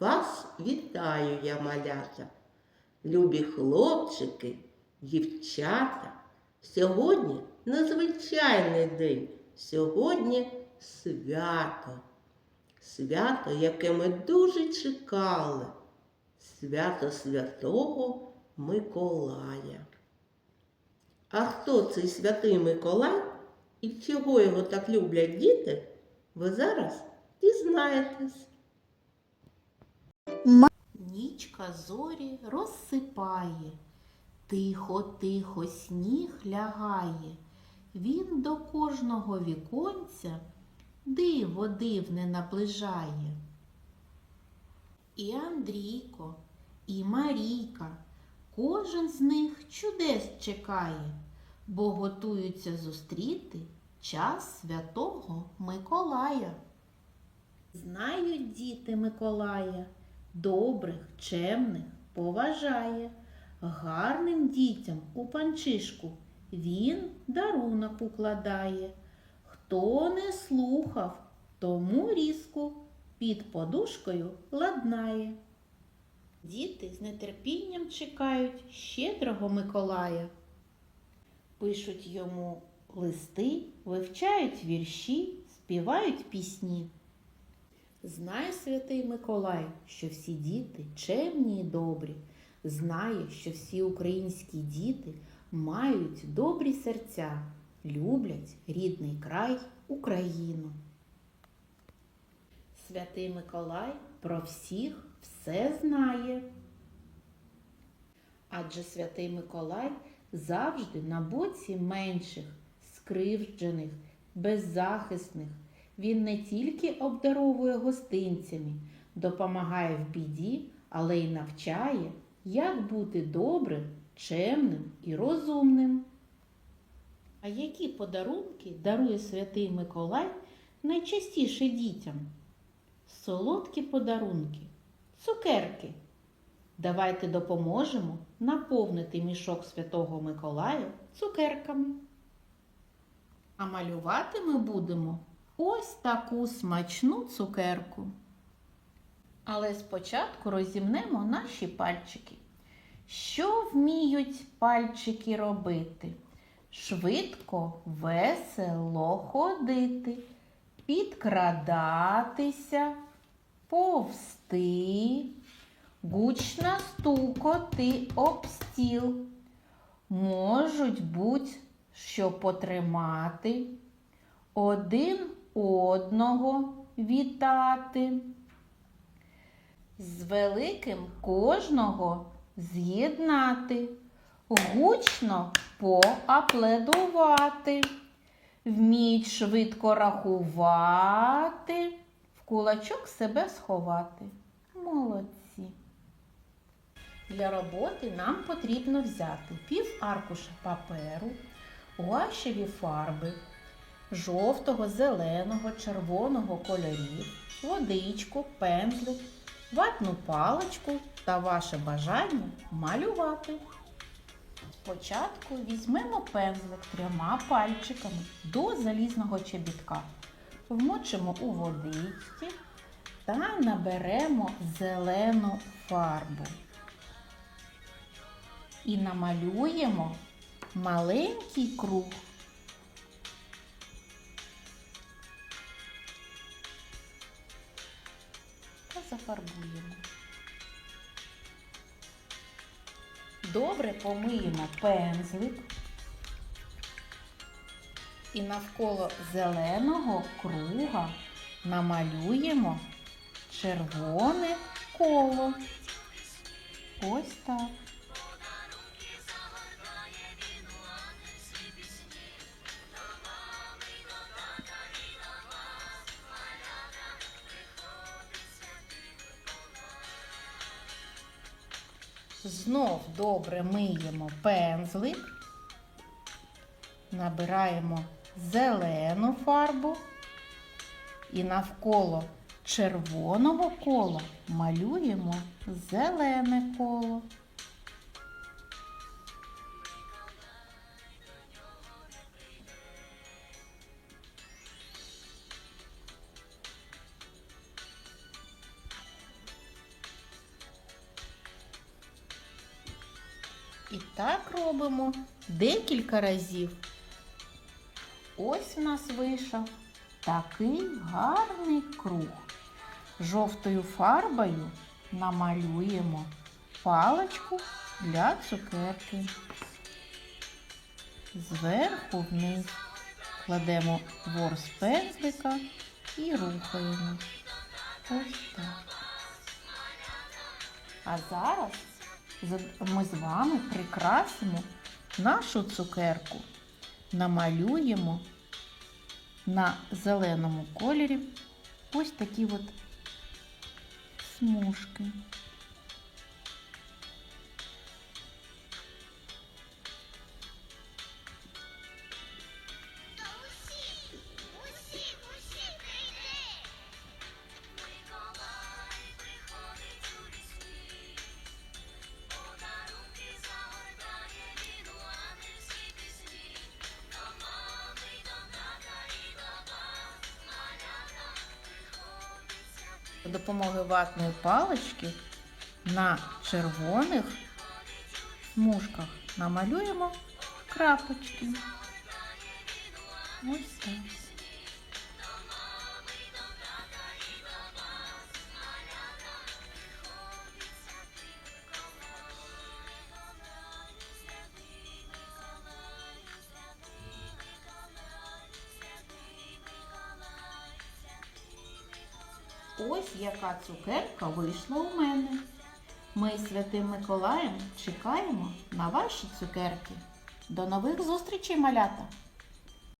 Вас вітаю я, малята, любі хлопчики, дівчата. Сьогодні незвичайний день, сьогодні свято. Свято, яке ми дуже чекали. Свято Святого Миколая. А хто цей святий Миколай і чого його так люблять діти, ви зараз дізнаєтесь. Нічка зорі розсипає, тихо-тихо сніг лягає. Він до кожного віконця диво дивне наближає. І Андрійко, і Марійка, кожен з них чудес чекає, бо готуються зустріти час святого Миколая. Знають діти Миколая, добрих, чемних поважає, гарним дітям у панчишку він дарунок укладає. Хто не слухав, тому різку під подушкою ладнає. Діти з нетерпінням чекають щедрого Миколая. Пишуть йому листи, вивчають вірші, співають пісні. Знає святий Миколай, що всі діти чемні і добрі. Знає, що всі українські діти мають добрі серця, люблять рідний край Україну. Святий Миколай про всіх все знає. Адже святий Миколай завжди на боці менших, скривджених, беззахисних. Він не тільки обдаровує гостинцями, допомагає в біді, але й навчає, як бути добрим, чемним і розумним. А які подарунки дарує святий Миколай найчастіше дітям? Солодкі подарунки, цукерки. Давайте допоможемо наповнити мішок Святого Миколая цукерками. А малювати ми будемо ось таку смачну цукерку. Але спочатку розімнемо наші пальчики. Що вміють пальчики робити? Швидко, весело ходити, підкрадатися, повсти, гучно стукоти об стіл. Можуть будь-що потримати, один одного вітати. З великим кожного з'єднати, гучно поапледувати, вміють швидко рахувати, в кулачок себе сховати. Молодці. Для роботи нам потрібно взяти пів аркуша паперу, гуашеві фарби, жовтого, зеленого, червоного кольорів, водичку, пензлик, ватну паличку та ваше бажання малювати. Спочатку візьмемо пензлик трьома пальчиками до залізного чобітка, вмочимо у водичці та наберемо зелену фарбу. І намалюємо маленький круг. Зафарбуємо. Добре помиємо пензлик і навколо зеленого круга намалюємо червоне коло. Ось так. Знов добре миємо пензлик, набираємо зелену фарбу і навколо червоного кола малюємо зелене коло. І так робимо декілька разів. Ось у нас вийшов такий гарний круг. Жовтою фарбою намалюємо паличку для цукерки. Зверху вниз кладемо ворс пензлика і рухаємо. Ось так. А зараз ми з вами прикрасимо нашу цукерку. Намалюємо на зеленому кольорі ось такі от смужки. За допомогою ватної палички на червоних смужках намалюємо крапочки. Ось так. Ось яка цукерка вийшла у мене. Ми з святим Миколаєм чекаємо на ваші цукерки. До нових зустрічей, малята!